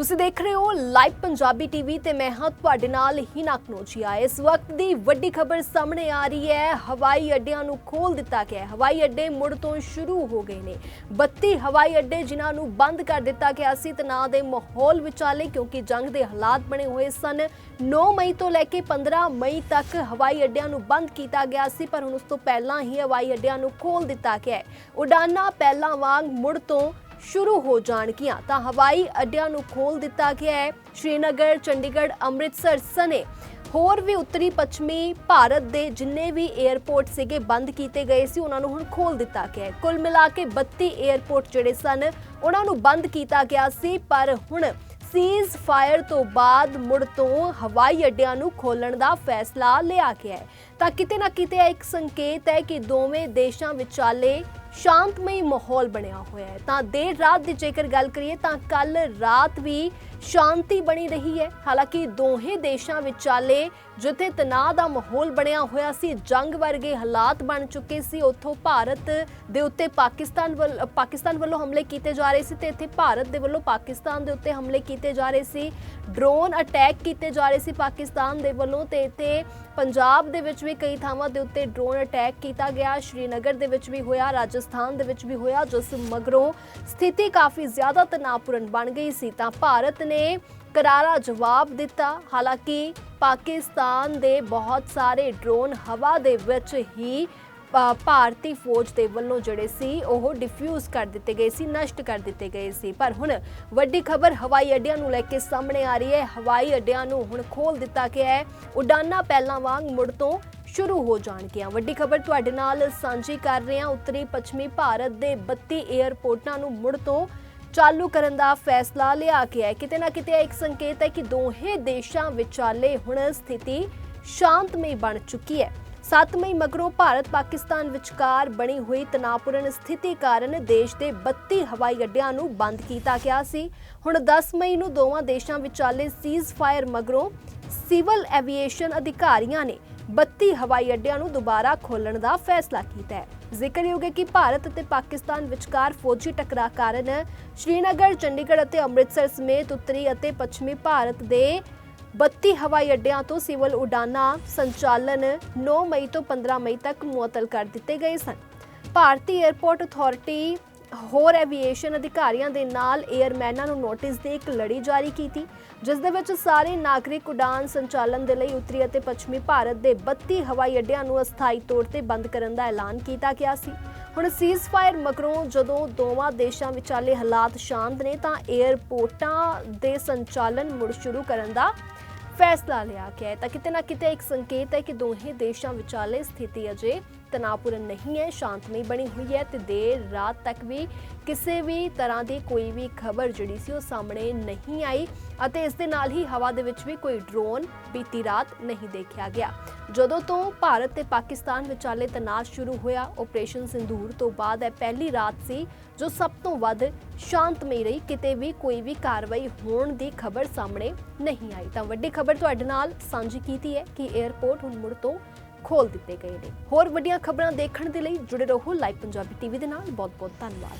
ਤੁਸੀਂ ਦੇਖ ਰਹੇ ਹੋ ਲਾਈਵ ਪੰਜਾਬੀ ਟੀਵੀ ਤੇ ਮੈਂ ਹਾਂ ਤੁਹਾਡੇ ਨਾਲ ਹਿਨਾ ਕਨੋਚੀਆ ਇਸ ਵਕਤ ਦੀ ਵੱਡੀ ਖਬਰ ਸਾਹਮਣੇ ਆ ਰਹੀ ਹੈ। ਹਵਾਈ ਅੱਡਿਆਂ ਨੂੰ ਖੋਲ ਦਿੱਤਾ ਗਿਆ ਹੈ। ਹਵਾਈ ਅੱਡੇ ਮੁੜ ਤੋਂ ਸ਼ੁਰੂ ਹੋ ਗਏ ਨੇ। 32 ਹਵਾਈ ਅੱਡੇ ਜਿਨ੍ਹਾਂ ਨੂੰ ਬੰਦ ਕਰ ਦਿੱਤਾ ਗਿਆ ਸੀ ਤਣਾਅ ਦੇ ਮਾਹੌਲ ਵਿਚਾਲੇ ਕਿਉਂਕਿ ਜੰਗ ਦੇ ਹਾਲਾਤ ਬਣੇ ਹੋਏ ਸਨ। 9 ਮਈ ਤੋਂ ਲੈ ਕੇ 15 ਮਈ ਤੱਕ ਹਵਾਈ ਅੱਡਿਆਂ ਨੂੰ ਬੰਦ ਕੀਤਾ ਗਿਆ ਸੀ, ਪਰ ਹੁਣ ਉਸ ਤੋਂ ਪਹਿਲਾਂ ਹੀ ਹਵਾਈ ਅੱਡਿਆਂ ਨੂੰ ਖੋਲ ਦਿੱਤਾ ਗਿਆ ਹੈ। ਉਡਾਨਾਂ ਪਹਿਲਾਂ ਵਾਂਗ ਮੁੜ ਤੋਂ ਸ਼ੁਰੂ ਹੋ ਜਾਣਗੀਆਂ। ਤਾਂ ਹਵਾਈ ਅੱਡਿਆਂ ਨੂੰ ਖੋਲ ਦਿੱਤਾ ਗਿਆ ਹੈ। ਸ਼੍ਰੀਨਗਰ, ਚੰਡੀਗੜ੍ਹ, ਅੰਮ੍ਰਿਤਸਰ ਸਨੇ ਹੋਰ ਵੀ ਉੱਤਰੀ ਪੱਛਮੀ ਭਾਰਤ ਦੇ ਜਿੰਨੇ ਵੀ 에ਅਰਪੋਰਟ ਸੀਗੇ ਬੰਦ ਕੀਤੇ ਗਏ ਸੀ, ਉਹਨਾਂ ਨੂੰ ਹੁਣ ਖੋਲ ਦਿੱਤਾ ਗਿਆ ਹੈ। ਕੁੱਲ ਮਿਲਾ ਕੇ 32 에ਅਰਪੋਰਟ ਜਿਹੜੇ ਸਨ, ਉਹਨਾਂ ਨੂੰ ਬੰਦ ਕੀਤਾ ਗਿਆ ਸੀ, ਪਰ ਹੁਣ ਸੀਜ਼ ਫਾਇਰ ਤੋਂ ਬਾਅਦ ਮੁੜ ਤੋਂ ਹਵਾਈ ਅੱਡਿਆਂ ਨੂੰ ਖੋਲਣ ਦਾ ਫੈਸਲਾ ਲਿਆ ਗਿਆ ਹੈ। ਤਾਂ ਕਿਤੇ ਨਾ ਕਿਤੇ ਇੱਕ ਸੰਕੇਤ ਹੈ ਕਿ ਦੋਵੇਂ ਦੇਸ਼ਾਂ ਵਿਚਾਲੇ ਸ਼ਾਂਤਮਈ ਮਾਹੌਲ ਬਣਿਆ ਹੋਇਆ ਹੈ। ਤਾਂ ਦੇਰ ਰਾਤ ਦੀ ਜੇਕਰ ਗੱਲ ਕਰੀਏ ਤਾਂ ਕੱਲ ਰਾਤ ਵੀ ਸ਼ਾਂਤੀ ਬਣੀ ਰਹੀ ਹੈ। ਹਾਲਾਂਕਿ ਦੋਹੇ ਦੇਸ਼ਾਂ ਵਿਚਾਲੇ ਜਿੱਥੇ ਤਣਾਅ ਦਾ ਮਾਹੌਲ ਬਣਿਆ ਹੋਇਆ ਸੀ, ਜੰਗ ਵਰਗੇ ਹਾਲਾਤ ਬਣ ਚੁੱਕੇ ਸੀ, ਉੱਥੋਂ ਭਾਰਤ ਦੇ ਉੱਤੇ ਪਾਕਿਸਤਾਨ ਵੱਲ, ਪਾਕਿਸਤਾਨ ਵੱਲੋਂ ਹਮਲੇ ਕੀਤੇ ਜਾ ਰਹੇ ਸੀ ਤੇ ਇੱਥੇ ਭਾਰਤ ਦੇ ਵੱਲੋਂ ਪਾਕਿਸਤਾਨ ਦੇ ਉੱਤੇ ਹਮਲੇ ਕੀਤੇ ਜਾ ਰਹੇ ਸੀ। ਡਰੋਨ ਅਟੈਕ ਕੀਤੇ ਜਾ ਰਹੇ ਸੀ ਪਾਕਿਸਤਾਨ ਦੇ ਵੱਲੋਂ ਤੇ ਇੱਥੇ ਪੰਜਾਬ ਦੇ ਵਿੱਚ ਵੀ ਕਈ ਥਾਵਾਂ ਦੇ ਉੱਤੇ ਡਰੋਨ ਅਟੈਕ ਕੀਤਾ ਗਿਆ। ਸ਼੍ਰੀਨਗਰ ਦੇ ਵਿੱਚ ਵੀ ਹੋਇਆ, ਰਾਜਸਥਾਨ ਦੇ ਵਿੱਚ ਵੀ ਹੋਇਆ, ਜਿਸ ਮਗਰੋਂ ਸਥਿਤੀ ਕਾਫੀ ਜ਼ਿਆਦਾ ਤਣਾਅਪੂਰਨ ਬਣ ਗਈ ਸੀ। ਤਾਂ ਭਾਰਤ ਨੇ ਕਰਾਰਾ ਜਵਾਬ ਦਿੱਤਾ। ਹਾਲਾਂਕਿ ਪਾਕਿਸਤਾਨ ਦੇ ਬਹੁਤ ਸਾਰੇ ਡਰੋਨ ਹਵਾ ਦੇ ਵਿੱਚ ਹੀ ਭਾਰਤੀ ਫੌਜ ਦੇ ਵੱਲੋਂ ਜਿਹੜੇ ਸੀ, ਉਹ ਡਿਫਿਊਜ਼ ਕਰ ਦਿੱਤੇ ਗਏ ਸੀ, ਨਸ਼ਟ ਕਰ ਦਿੱਤੇ ਗਏ ਸੀ। ਪਰ ਹੁਣ ਵੱਡੀ ਖਬਰ ਹਵਾਈ ਅੱਡਿਆਂ ਨੂੰ ਲੈ ਕੇ ਸਾਹਮਣੇ ਆ ਰਹੀ ਹੈ। ਹਵਾਈ ਅੱਡਿਆਂ ਨੂੰ ਹੁਣ ਖੋਲ ਦਿੱਤਾ ਗਿਆ ਹੈ। ਉਡਾਨਾਂ ਪਹਿਲਾਂ ਵਾਂਗ ਮੁੜ ਤੋਂ ਸ਼ੁਰੂ ਹੋ ਜਾਣਗੀਆਂ। ਵੱਡੀ ਖਬਰ ਤੁਹਾਡੇ ਨਾਲ ਸਾਂਝੀ ਕਰ ਰਹੇ ਹਾਂ। ਉੱਤਰੀ ਪੱਛਮੀ ਭਾਰਤ ਦੇ 32 에ਅਰਪੋਰਟਾਂ ਨੂੰ ਮੁੜ ਤੋਂ ਚਾਲੂ ਕਰਨ ਦਾ ਫੈਸਲਾ ਲਿਆ ਗਿਆ ਹੈ। ਕਿਤੇ ਨਾ ਕਿਤੇ ਇਹ ਇੱਕ ਸੰਕੇਤ ਹੈ ਕਿ ਦੋਹੇ ਦੇਸ਼ਾਂ ਵਿਚਾਲੇ ਹੁਣ ਸਥਿਤੀ ਸ਼ਾਂਤਮਈ ਬਣ ਚੁੱਕੀ ਹੈ। 7 ਮਈ ਮਗਰੋਂ ਭਾਰਤ ਪਾਕਿਸਤਾਨ ਵਿਚਕਾਰ ਬਣੀ ਹੋਈ ਤਣਾਅਪੂਰਨ ਸਥਿਤੀ ਕਾਰਨ ਦੇਸ਼ ਦੇ 32 ਹਵਾਈ ਅੱਡਿਆਂ ਨੂੰ ਬੰਦ ਕੀਤਾ ਗਿਆ ਸੀ। ਹੁਣ 10 ਮਈ ਨੂੰ ਦੋਵਾਂ ਦੇਸ਼ਾਂ ਵਿਚਾਲੇ ਸੀਜ਼ ਮਗਰੋਂ ਸਿਵਲ ਐਵੀਏਸ਼ਨ ਅਧਿਕਾਰੀਆਂ ਨੇ 32 ਹਵਾਈ ਅੱਡਿਆਂ ਨੂੰ ਦੁਬਾਰਾ ਖੋਲਣ ਦਾ ਫੈਸਲਾ ਕੀਤਾ ਹੈ। ਜ਼ਿਕਰਯੋਗ ਹੈ ਕਿ ਭਾਰਤ ਅਤੇ ਪਾਕਿਸਤਾਨ ਵਿਚਕਾਰ ਫੌਜੀ ਟਕਰਾਅ ਕਾਰਨ ਸ਼੍ਰੀਨਗਰ, ਚੰਡੀਗੜ੍ਹ ਅਤੇ ਅੰਮ੍ਰਿਤਸਰ ਸਮੇਤ ਉੱਤਰੀ ਅਤੇ ਪੱਛਮੀ ਭਾਰਤ ਦੇ 32 ਹਵਾਈ ਅੱਡਿਆਂ ਤੋਂ ਸਿਵਲ ਉਡਾਨਾਂ ਸੰਚਾਲਨ 9 ਮਈ ਤੋਂ 15 ਮਈ ਤੱਕ ਮੁਅੱਤਲ ਕਰ ਦਿੱਤੇ ਗਏ ਸਨ। ਭਾਰਤੀ 에ਅਰਪੋਰਟ ਅਥਾਰਟੀ ਹੋਰ ਐਵੀਏਸ਼ਨ ਅਧਿਕਾਰੀਆਂ ਦੇ ਨਾਲ 에ਅਰਮੈਨਾਂ ਨੂੰ ਨੋਟਿਸ ਦੇ ਇੱਕ ਲੜੀ ਜਾਰੀ ਕੀਤੀ, ਜਿਸ ਦੇ ਵਿੱਚ ਸਾਰੇ ਨਾਗਰਿਕ ਉਡਾਨ ਸੰਚਾਲਨ ਦੇ ਲਈ ਉੱਤਰੀ ਅਤੇ ਪੱਛਮੀ ਭਾਰਤ ਦੇ 32 ਹਵਾਈ ਅੱਡਿਆਂ ਨੂੰ ਅਸਥਾਈ ਤੌਰ ਤੇ ਬੰਦ ਕਰਨ ਦਾ ਐਲਾਨ ਕੀਤਾ ਗਿਆ ਸੀ। ਹੁਣ ਸੀਜ਼ਫਾਇਰ ਮਗਰੋਂ ਜਦੋਂ ਦੋਵਾਂ ਦੇਸ਼ਾਂ ਵਿਚਾਲੇ ਹਾਲਾਤ ਸ਼ਾਂਤ ਨੇ ਤਾਂ 에ਅਰਪੋਰਟਾਂ ਦੇ ਸੰਚਾਲਨ ਮੁੜ ਸ਼ੁਰੂ ਕਰਨ ਦਾ ਫੈਸਲਾ ਲਿਆ ਗਿਆ ਹੈ। ਤਾਂ ਕਿਤੇ ਨਾ ਕਿਤੇ ਇੱਕ ਸੰਕੇਤ ਹੈ ਕਿ ਦੋਹੇ ਦੇਸ਼ਾਂ ਵਿਚਾਲੇ ਸਥਿਤੀ ਅਜੇ ਤਣਾਅਪੂਰਨ ਨਹੀਂ ਹੈ ਸ਼ਾਂਤਮਈ ਬਣੀ ਹੋਈ ਹੈ ਤੇ ਦੇਰ ਰਾਤ ਤੱਕ ਵੀ ਕਿਸੇ ਵੀ ਤਰ੍ਹਾਂ ਦੀ ਕੋਈ ਵੀ ਖਬਰ ਜਿਹੜੀ ਸੀ ਉਹ ਸਾਹਮਣੇ ਨਹੀਂ ਆਈ ਅਤੇ ਇਸ ਦੇ ਨਾਲ ਹੀ ਹਵਾ ਦੇ ਵਿੱਚ ਵੀ ਕੋਈ ਡਰੋਨ ਬੀਤੀ ਰਾਤ ਨਹੀਂ ਦੇਖਿਆ ਗਿਆ। ਜਦੋਂ ਤੋਂ ਭਾਰਤ ਤੇ ਪਾਕਿਸਤਾਨ ਵਿਚਾਲੇ ਤਣਾਅ ਸ਼ੁਰੂ ਹੋਇਆ ਆਪਰੇਸ਼ਨ ਸਿੰਦੂਰ ਤੋਂ ਬਾਅਦ ਇਹ ਪਹਿਲੀ ਰਾਤ ਸੀ ਜੋ ਸਭ ਤੋਂ ਵੱਧ ਸ਼ਾਂਤਮਈ ਰਹੀ, ਕਿਤੇ ਵੀ ਕੋਈ ਵੀ ਕਾਰਵਾਈ ਹੋਣ ਦੀ ਖਬਰ ਸਾਹਮਣੇ ਨਹੀਂ ਆਈ। ਤਾਂ ਵੱਡੀ ਖਬਰ ਤੁਹਾਡੇ ਨਾਲ ਸਾਂਝੀ ਕੀਤੀ ਹੈ ਕਿ 에ਅਰਪੋਰਟ ਹੁਣ ਮੁੜ ਤੋਂ ਖੋਲ ਦਿੱਤੇ ਗਏ ਨੇ। ਹੋਰ ਵੱਡੀਆਂ ਖਬਰਾਂ ਦੇਖਣ ਦੇ ਲਈ ਜੁੜੇ ਰਹੋ ਲਾਈਵ ਪੰਜਾਬੀ ਟੀਵੀ ਦੇ ਨਾਲ। ਬਹੁਤ ਬਹੁਤ ਧੰਨਵਾਦ।